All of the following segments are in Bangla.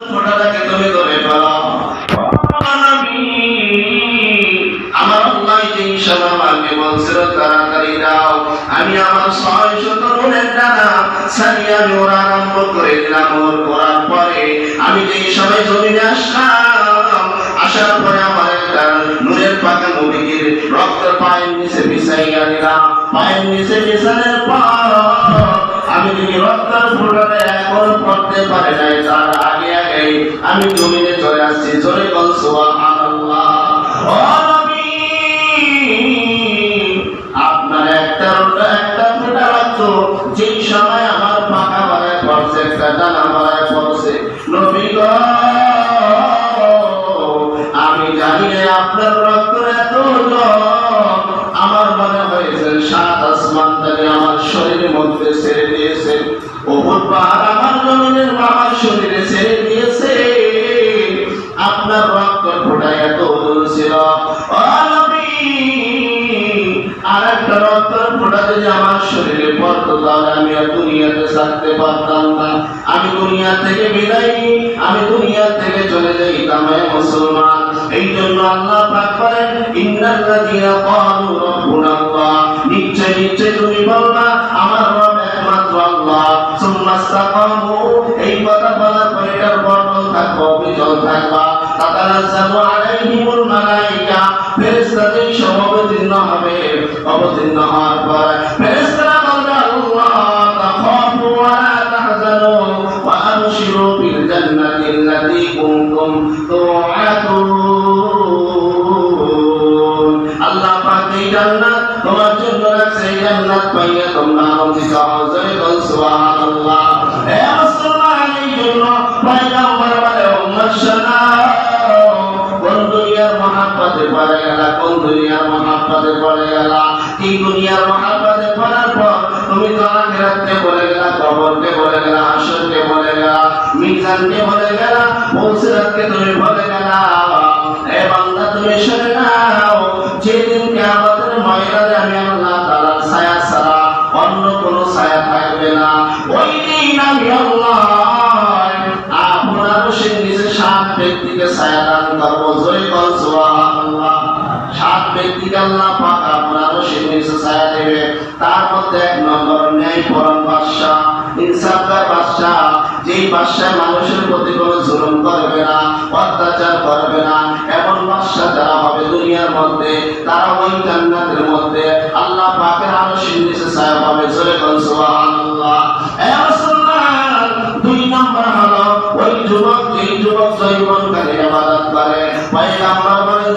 ফোঁটাটাকে তুমি ধরে ফেলো। আমার আল্লাহ যেই সময় আমাকে বলছিল, তাড়াতাড়ি দাও। আমি আমার ছয় আমি করে রক্ত পায়ের নিচে যদি রক্তের ফোটাতে এখন পড়তে পারে নাই, তার আমি জমিনে চলে আসছি। জোরে আপনার একটা রোটা, একটা ফোটা সময় আমার পাকা পড়ছে, একটা ডানা পড়ছে। আমি জানি আপনার রক্ত এত আমার মনে হয়েছে সাত আসমান থেকে আমার শরীরের মধ্যে ছেড়ে দিয়েছে। ওপর পাহাড় আমার জমিনের আমার শরীরে ছেড়ে আমার শরীরে পড়তো, তাহলে আমি আর দুনিয়াতে থাকতে পারতাম না। আমি দুনিয়া থেকে বিদায় আমি দুনিয়া থেকে চলে যাইতাম মুসলমান। এই কথা বলার পরে এটার বর্ণন থাকবে অবিচল থাকবা। হবে অবতীর্ণ হওয়ার পর ফেরেশতারা বলবে আল্লাহ তাখাফু ওয়া লা তাহজানু ওয়া আবশিরু বিল জান্নাতি আল্লাতী কুনতুম তোমার জন্য রাখছে জান্নাত পাইয়া তোমরা আনন্দিত হও বল সুবহানাল্লাহ হে মুসলমান এই জন্য পয়গম্বর কোন দুনিয়ার দুনিয়ার পড়ার পর তুমি তো আখেরাতকে বলে গেলা কবরকে বলে গেলা হাসরকে বলে গেলা, মিজানকে বলে গেলা বলসিরাতকে তুমি বলে গেলা। এ বান্দা, তুমি শুনে নাও ময়দানে আমি আল্লাহ তাআলার ছায়া ছাড়া আল্লাহ মানুষের প্রতি কোনো জুলুম করবে না, অত্যাচার করবে না, এমন বাদশা যারা হবে দুনিয়ার মধ্যে, তারা ওই জান্নাতের মধ্যে আল্লাহ পাকের আরশের নিচে ছায়া বল সুবহানাল্লাহ।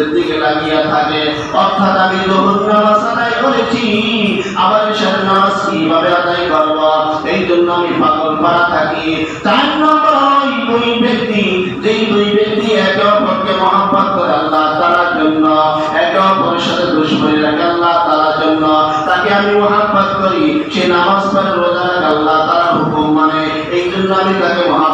মসজিদের দিকে লাগিয়া থাকে। অর্থাৎ আমি জোহর নামাজ আদায় করেছি। আবার এসার নামাজ কীভাবে আদায় করব? এই জন্য আমি পাগল পাড়া থাকি। চার নম্বর দুই ব্যক্তি, যেই দুই ব্যক্তি একে অপরকে মহাব্বত করে আল্লাহ তাআলার জন্য, একে অপরের সাথে দুশ্মনী রাখে আল্লাহ তাআলার জন্য, তাকে আমি মহাব্বত করি। সে নামাজ পড়ে রোজা রাখে আল্লাহ তাআলার হুকুম মানে। এই জন্য আমি তাকে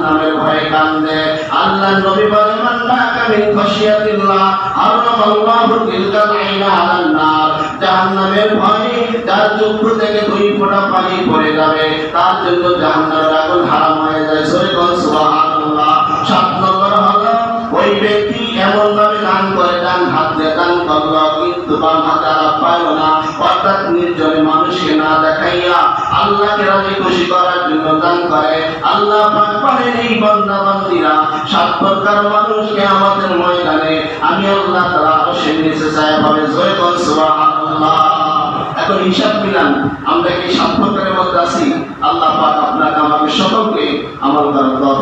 জাহান্নামের ভয়ে কান্দে। আল্লাহ নবী বলেন, মান বাকা মিন খাশিয়াতিল্লাহ হারাম আল্লাহু তিলকাল আইনা আলান নার। জাহান্নামের ভয়ে তার চক্ষু থেকে দুই ফোঁটা পানি পড়ে যাবে। তার জন্য জাহান্নামের আগুন হারাম হয়ে যায়। সরে বল, সুবহানাল্লাহ। সাত নম্বর হলো, ওই ব্যক্তি এমন ভাবে দান করে, ডান হাত দিয়ে দান করল, কিন্তু বাম হাতে পাইল না। অর্থাৎ নির্জনে মানুষকে না দেখাইয়া আল্লাহকে রাজি খুশি করার জন্য দান করে। আল্লাহ পাক বলেন, এই বান্দা বান্দিরা সাত প্রকার মানুষকে আমাদের ময়দানে আমি আল্লাহ তাআলা অবশ্যই নিচে চাই ভাবে জয় কর এখন হিসাব আমরা কি সাত প্রকারের মধ্যে আছি? আল্লাহ পাক আপনাকে আমাকে সকলকে আমার দ্বারা দান